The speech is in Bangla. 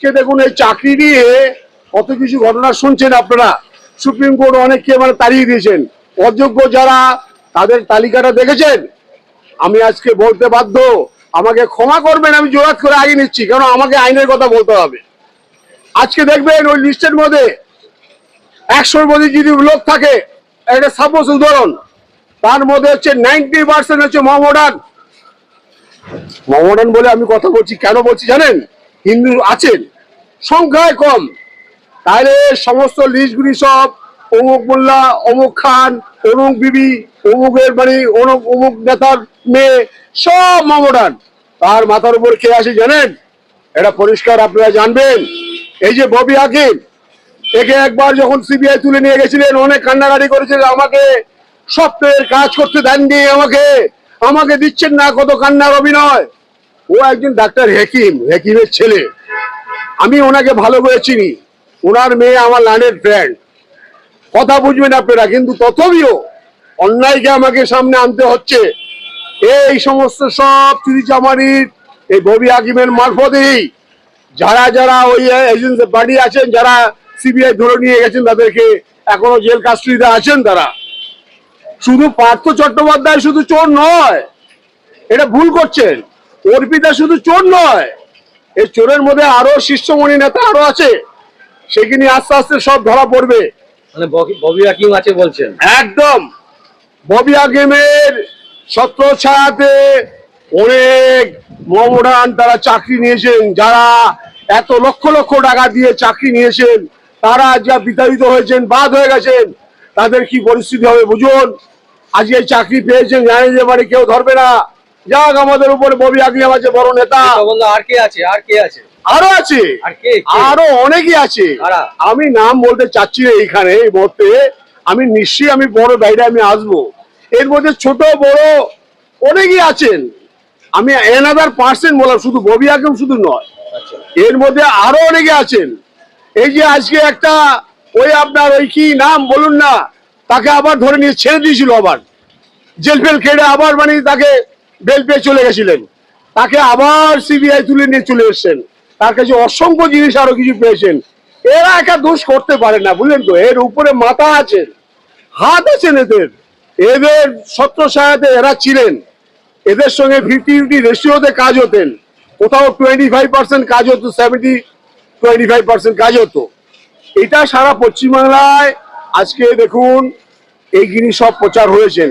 কে দেখুন এই চাকরি নিয়ে কত কিছু ঘটনা শুনছেন আপনারা। সুপ্রিম কোর্ট অনেককে মানে তাড়িয়ে দিয়েছেন। অযোগ্য যারা, তাদের তালিকাটা দেখেছেন? আমি আজকে বলতে বাধ্য, আমাকে ক্ষমা করবেন, আমি জোরাত করে আগে নিচ্ছি কারণ আমাকে আইনের কথা বলতে হবে। আজকে দেখবেন ওই লিস্টের মধ্যে একশোর মধ্যে যদি লোক থাকে, একটা সাপোজ উদাহরণ, তার মধ্যে হচ্ছে নাইনটি পার্সেন্ট হচ্ছে মহামডান মহামডান বলে আমি কথা বলছি, কেন বলছি জানেন? হিন্দু আছেন। সংখ্যায় কম। তাহলে সমস্ত লিস্টগুলি সব অমুক মোল্লা, অমুক খান, অমুক বিবি, অমুকের বাড়ি, অমুক অমুক নেতার মেয়ে, সব মমডান তার মাথার উপর কে আসে জানেন? এটা পরিষ্কার আপনারা জানবেন। এই যে ববি হাকিম, একে একবার যখন সিবিআই তুলে নিয়ে গেছিলেন, অনেক কান্নাকাটি করেছিলেন আমাকে। সপ্তাহের কাজ করতে দেননি আমাকে। আমাকে দিচ্ছেন না কত কান্নার অভিনয়। ও একজন ডাক্তার হেকিম, হেকিমের ছেলে। আমি ওনাকে ভালো করে চিনি। ওনার মেয়ে আমার লানের ফ্রেন্ড কথা বুঝবেন আপনারা, কিন্তু তথাপিও অন্যায়কে আমাকে সামনে আনতে হচ্ছে, এই সমস্ত সব চুরি চামারির এই ববি হাকিমের মারফতেই যারা যারা ওই এজেন্সি বাড়ি আছেন, যারা সিবিআই ধরে নিয়ে গেছেন তাদেরকে এখনও জেল কাস্টডিতে আছেন তারা। শুধু পার্থ চট্টোপাধ্যায় শুধু চোর নয়, এটা ভুল করছেন। অর্পিতা শুধু চোর নয় এই চোরের মধ্যে আরও শীর্ষমণি নেতা আরও আছে সেখানে আস্তে আস্তে সব ধরা পড়বে। মানে ববি- হাকিম আছে বলছেন। একদম। ববি হাকিমের ছত্র ছায়াতে অনেক মমরান তারা চাকরি নিয়েছেন যারা এত লক্ষ লক্ষ টাকা দিয়ে চাকরি নিয়েছেন তারা যা বিতাড়িত হয়েছেন বাদ হয়ে গেছেন তাদের কি পরিস্থিতি হবে বুঝুন। আজকে চাকরি পেয়েছেন জানেন যে মানে কেউ ধরবে না। যাক আমাদের উপরে ববি হাকিম আছে বড় নেতা। আর কে আছে? আর কে আছে? আরও আছে। আর কে? কে? আরও অনেকই আছে। আমি নাম বলতে চাচ্ছি এইখানে এই মুহূর্তে। আমি নিশ্চয়ই আমি বড় বাইরে আমি আসব। এর মধ্যে ছোট বড় অনেকেই আছেন। আমি এনাদার পার্সেন্ট বললাম শুধু ববি হাকিম শুধু নয়। আচ্ছা। এর মধ্যে আরও অনেকে আছেন। এই যে আজকে একটা ওই আপনার ওই কি নাম বলুন না তাকে আবার ধরে নিয়ে ছেড়ে দিয়েছিল আবার। জেল ফেল খেটে আবার মানে তাকে বেল পেয়ে চলে গেছিলেন। তাকে আবার সিবিআই তুলে নিয়ে চলে এসেছেন। তার কাছে অসংখ্য জিনিস আরও কিছু পেয়েছেন। এরা একা দোষ করতে পারে না, বুঝলেন তো? এর উপরে মাথা আছেন হাত আছেন এদের। এদের সত্য সহায়তে এরা ছিলেন। এদের সঙ্গে ফিফটি ফিফটি রেশিওতে কাজ হতেন। কোথাও টোয়েন্টি ফাইভ পার্সেন্ট কাজ হতো সেভেন্টি টোয়েন্টি ফাইভ পার্সেন্ট কাজ হতো। এটা সারা পশ্চিমবাংলায় আজকে দেখুন, এই জিনিস সব প্রচার হয়েছে